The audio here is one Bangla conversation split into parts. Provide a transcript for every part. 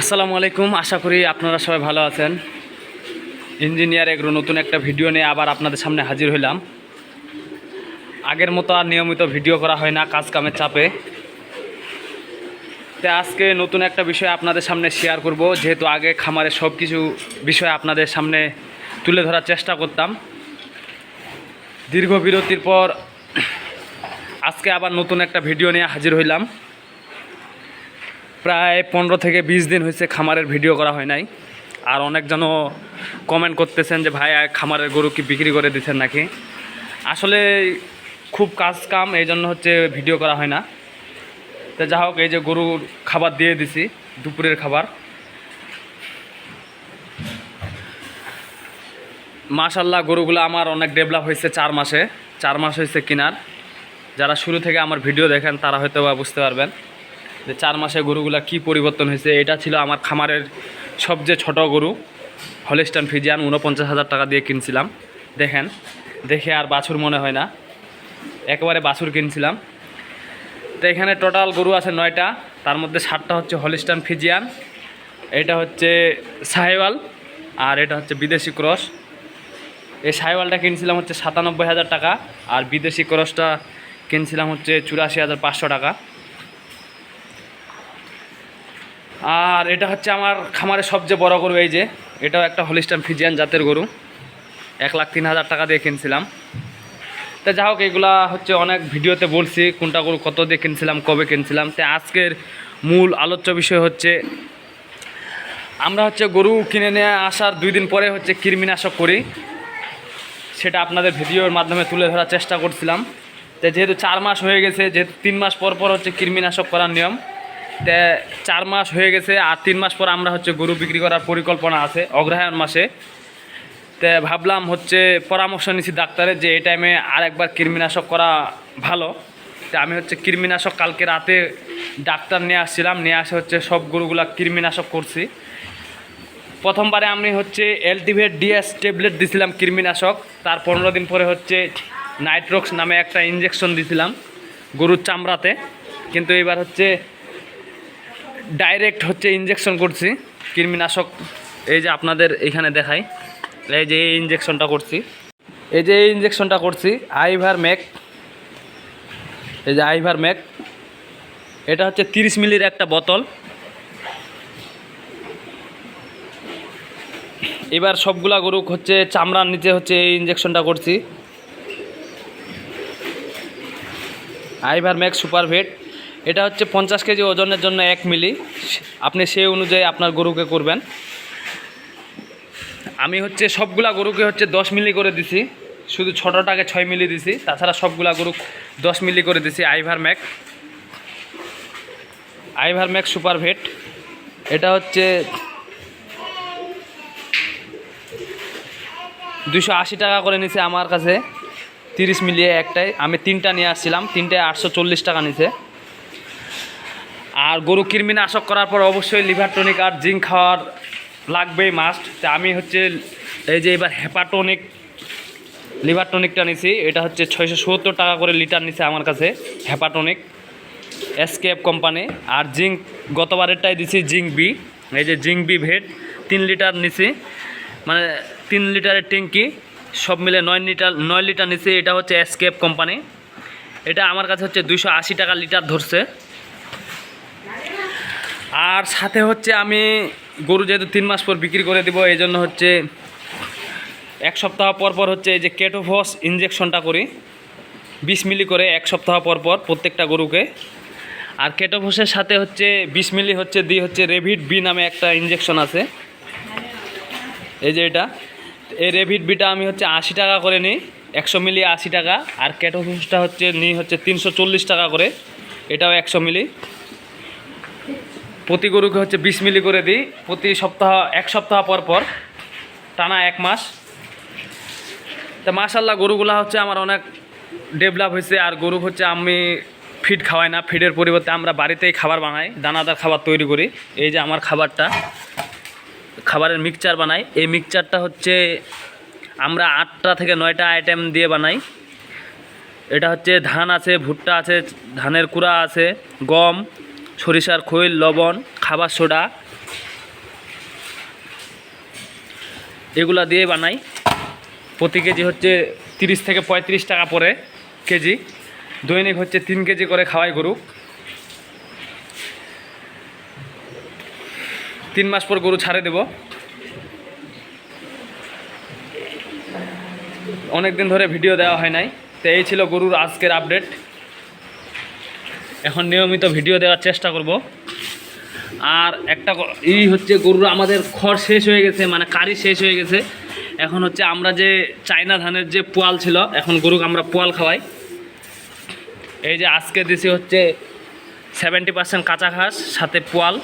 আসসালামু আলাইকুম, আশা করি আপনারা সবাই ভালো আছেন। ইঞ্জিনিয়ার এগ্রো নতুন একটা ভিডিও নিয়ে আবার আপনাদের সামনে হাজির হইলাম। আগের মতো আর নিয়মিত ভিডিও করা হয় না কাজ কামের চাপে। তো আজকে নতুন একটা বিষয় আপনাদের সামনে শেয়ার করব, যেহেতু আগে খামারে সব কিছু বিষয় আপনাদের সামনে তুলে ধরার চেষ্টা করতাম। দীর্ঘ বিরতির পর আজকে আবার নতুন একটা ভিডিও নিয়ে হাজির হইলাম। প্রায় পনেরো থেকে বিশ দিন হয়েছে খামারের ভিডিও করা হয় নাই। আর অনেকজনও কমেন্ট করতেছেন যে, ভাই খামারের গরু কি বিক্রি করে দিচ্ছেন নাকি? আসলে খুব কাজ কাম, এই জন্য হচ্ছে ভিডিও করা হয় না। তো যা হোক, এই যে গরুর খাবার দিয়ে দিছি, দুপুরের খাবার। মাশাল্লাহ, গরুগুলো আমার অনেক ডেভেলপ হয়েছে চার মাসে। চার মাস হয়েছে কিনার। যারা শুরু থেকে আমার ভিডিও দেখেন, তারা হয়তো বুঝতে পারবেন। যে চার মাসে গরুগুলা কি পরিবর্তন হয়েছে, এটা ছিল আমার খামারের সবচেয়ে ছোট গরু হলিস্টান ফিজিয়ান উনপঞ্চাশ হাজার টাকা দিয়ে কিনছিলাম। দেখেন, দেখে আর বাছুর মনে হয় না। একেবারে বাছুর কিনছিলাম। তো এখানে টোটাল গরু আছে নয়টা, তার মধ্যে সাতটা হচ্ছে হলিস্টান ফিজিয়ান এটা হচ্ছে সাহেওয়াল, আর এটা হচ্ছে বিদেশি ক্রস। এই সাহেওয়ালটা কিনছিলাম হচ্ছে সাতানব্বই হাজার টাকা, আর বিদেশি ক্রসটা কিনছিলাম হচ্ছে চুরাশি হাজার পাঁচশো টাকা। আর এটা হচ্ছে আমার খামারের সবচেয়ে বড় গরু এই যে। এটাও একটা হলিস্টান ফিজিয়ান জাতের গরু। এক লাখ তিন হাজার টাকা দিয়ে কিনছিলাম। তা যা হোক, এগুলা হচ্ছে অনেক ভিডিওতে বলছি, কোনটা গরু কত দিয়ে কিনছিলাম, কবে কিনছিলাম। তো আজকের মূল আলোচ্য বিষয় হচ্ছে, আমরা হচ্ছে গরু কিনে নিয়ে আসার দুই দিন পরে হচ্ছে কৃমিনাশক করি। সেটা আপনাদের ভিডিওর মাধ্যমে তুলে ধরার চেষ্টা করছিলাম। তো যেহেতু চার মাস হয়ে গেছে, যেহেতু তিন মাস পর পর হচ্ছে কৃমিনাশক করার নিয়ম। তে চার মাস হয়ে গেছে আর তিন মাস পর আমরা হচ্ছে গরু বিক্রি করার পরিকল্পনা আছে অগ্রহায়ণ মাসে। তে ভাবলাম হচ্ছে পরামর্শ নিছি ডাক্তারের যে এই টাইমে আর একবার কৃমিনাশক করা ভালো। তা আমি হচ্ছে কৃমিনাশক কালকে রাতে ডাক্তার নিয়ে আসছিলাম, নিয়ে আসে হচ্ছে সব গরুগুলা কৃমিনাশক করছি। প্রথমবারে আমি হচ্ছে এলটিভেট ডিএস ট্যাবলেট দিছিলাম কৃমিনাশক, তার পনেরো দিন পরে হচ্ছে নাইট্রোক্স নামে একটা ইঞ্জেকশন দিছিলাম গরুর চামড়াতে। কিন্তু এবার হচ্ছে ডাইরেক্ট হচ্ছে ইঞ্জেকশন করছি, কৃমিনাশক। এই যে আপনাদের এখানে দেখাই, এই যে এই ইঞ্জেকশনটা করছি। এই যে এই ইঞ্জেকশনটা করছি আইভার ম্যাক এই যে আইভার ম্যাক এটা হচ্ছে তিরিশ মিলির একটা বোতল। এবার সবগুলা গরু হচ্ছে চামড়ার নিচে হচ্ছে এই ইঞ্জেকশনটা করছি। আইভার ম্যাক্স সুপার ভেট এটা হচ্ছে পঞ্চাশ কেজি ওজনের জন্য এক মিলি। আপনি সেই অনুযায়ী আপনার গরুকে করবেন। আমি হচ্ছে সবগুলা গরুকে হচ্ছে দশ মিলি করে দিছি। শুধু ছোটোটাকে ছয় মিলি দিছি। তাছাড়া সবগুলা গরু দশ মিলি করে দিছি Ivermec Ivermec super vet এটা হচ্ছে দুশো আশি টাকা করে নিছে আমার কাছে। তিরিশ মিলিয়ে একটাই। আমি তিনটা নিয়ে আসছিলাম। তিনটায় আটশো চল্লিশ টাকা নিছে। আর গরু কৃমিনাশক করার পর অবশ্যই লিভার টনিক আর জিঙ্ক খাওয়ার লাগবেই মাস্ট তা আমি হচ্ছে এই যে এবার হেপাটনিক, লিভার টনিকটা নিছি। এটা হচ্ছে ছয়শো সত্তর টাকা করে লিটার নিছে আমার কাছে হেপাটনিক এসকেএফ কোম্পানি। আর জিঙ্ক, গতবারেরটাই দিছি জিঙ্ক বি। এই যে জিঙ্ক বি ভেট, তিন লিটার নিছি। মানে তিন লিটারের ট্যাঙ্কি সব মিলে নয় লিটার নয় লিটার নিছি। এটা হচ্ছে এসকেপ কোম্পানি। এটা আমার কাছে হচ্ছে দুশো আশি টাকা লিটার ধরছে। আর সাথে হচ্ছে আমি গরু যেহেতু তিন মাস পর বিক্রি করে দিব, এই জন্য হচ্ছে এক সপ্তাহ পর পর হচ্ছে এই যে কেটোফস ইঞ্জেকশনটা করি। বিশ মিলি করে এক সপ্তাহ পর পর প্রত্যেকটা গরুকে। আর কেটোফসের সাথে হচ্ছে বিশ মিলি হচ্ছে দিয়ে হচ্ছে রেভিড বি নামে একটা ইঞ্জেকশন আছে। এই যে এটা। এই রেভিড বিটা আমি হচ্ছে আশি টাকা করে নিই, একশো মিলি আশি টাকা। আর ক্যাটোফুসটা হচ্ছে নিই হচ্ছে তিনশো চল্লিশ টাকা করে। এটাও একশো মিলি। প্রতি গরুকে হচ্ছে বিশ মিলি করে দিই। প্রতি সপ্তাহ, এক সপ্তাহ পর পর, টানা এক মাস। তা মাশাল্লাহ গরুগুলা হচ্ছে আমার অনেক ডেভেলপ হয়েছে। আর গরু হচ্ছে আমি ফিড খাওয়াই না। ফিডের পরিবর্তে আমরা বাড়িতেই খাবার বানাই, দানাদার খাবার তৈরি করি। এই যে আমার খাবারটা, খাবারের মিক্সচার বানাই। এই মিক্সচারটা হচ্ছে আমরা আটটা থেকে নয়টা আইটেম দিয়ে বানাই। এটা হচ্ছে ধান আছে, ভুট্টা আছে, ধানের কুড়া আছে, গম সরিষার খৈল, লবণ, খাবার সোডা এগুলা দিয়ে বানাই। প্রতি কেজি হচ্ছে 30 থেকে পঁয়ত্রিশ টাকা পরে কেজি। দৈনিক হচ্ছে তিন কেজি করে খাওয়াই গরু। তিন মাস পর গরু ছাড়ে দেব। অনেক দিন ধরে ভিডিও দেওয়া হয় নাই। তো এই ছিল গরুর আজকের আপডেট এখন নিয়মিত ভিডিও দেওয়ার চেষ্টা করব। আর একটা এই হচ্ছে গরুর আমাদের খড় শেষ হয়ে গেছে মানে কারি শেষ হয়ে গেছে। এখন হচ্ছে আমরা যে চায়না ধানের যে পোয়াল ছিল, এখন গরুকে আমরা পোয়াল খাওয়াই। এই যে আজকে দিছি হচ্ছে সেভেন্টি পার্সেন্ট কাঁচা ঘাস, সাথে পোয়াল।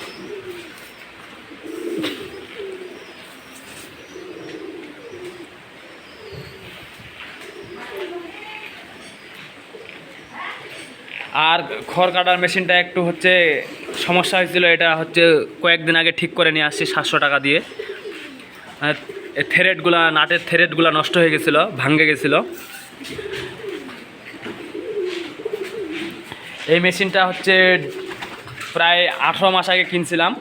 আর খড় কাটার মেশিনটা একটু হচ্ছে সমস্যা হয়েছিল, এটা হচ্ছে কয়েকদিন আগে ঠিক করে নিয়ে আসছি সাতশো টাকা দিয়ে। থ্রেডগুলা, নাটের থ্রেডগুলা নষ্ট হয়ে গেছিল, ভাঙ্গে গেছিল। এই মেশিনটা হচ্ছে প্রায় আঠারো মাস আগে কিনছিলাম।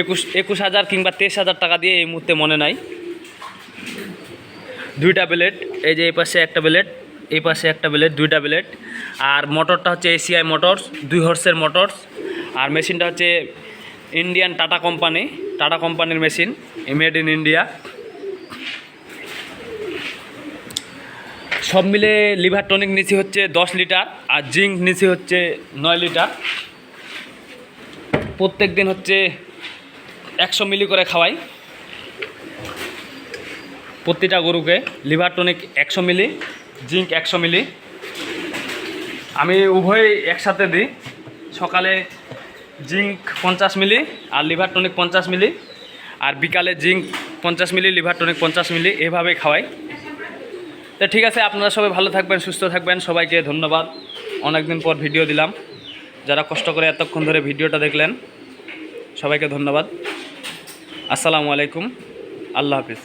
একুশ একুশ হাজার কিংবা তেইশ হাজার টাকা দিয়ে এই মুহূর্তে মনে নাই। দুইটা ব্লেড, এই যে এই পাশে একটা ব্লেড এই পাশে একটা ব্লেড, দুইটা ব্লেড। আর মোটরটা হচ্ছে এসিআই মোটরস দুই হর্সের মোটরস আর মেশিনটা হচ্ছে ইন্ডিয়ান টাটা কোম্পানি টাটা কোম্পানির মেশিন মেড ইন ইন্ডিয়া সব মিলে লিভার টনিক নিচে হচ্ছে দশ লিটার, আর জিঙ্ক নিচে হচ্ছে নয় লিটার। প্রত্যেক দিন হচ্ছে একশো মিলি করে খাওয়াই। প্রতিটা গরুকে লিভার টনিক একশো মিলি, জিঙ্ক একশো মিলি। আমি উভয়ই একসাথে দিই। সকালে জিঙ্ক পঞ্চাশ মিলি আর লিভার টনিক পঞ্চাশ মিলি। আর বিকালে জিঙ্ক পঞ্চাশ মিলি, লিভার টনিক পঞ্চাশ মিলি এভাবে খাওয়াই। তো ঠিক আছে, আপনারা সবাই ভালো থাকবেন, সুস্থ থাকবেন। সবাইকে ধন্যবাদ। অনেক দিন পর ভিডিও দিলাম। যারা কষ্ট করে এতক্ষণ ধরে ভিডিওটা দেখলেন, সবাইকে ধন্যবাদ। আসসালামু আলাইকুম। আল্লাহ হাফিজ।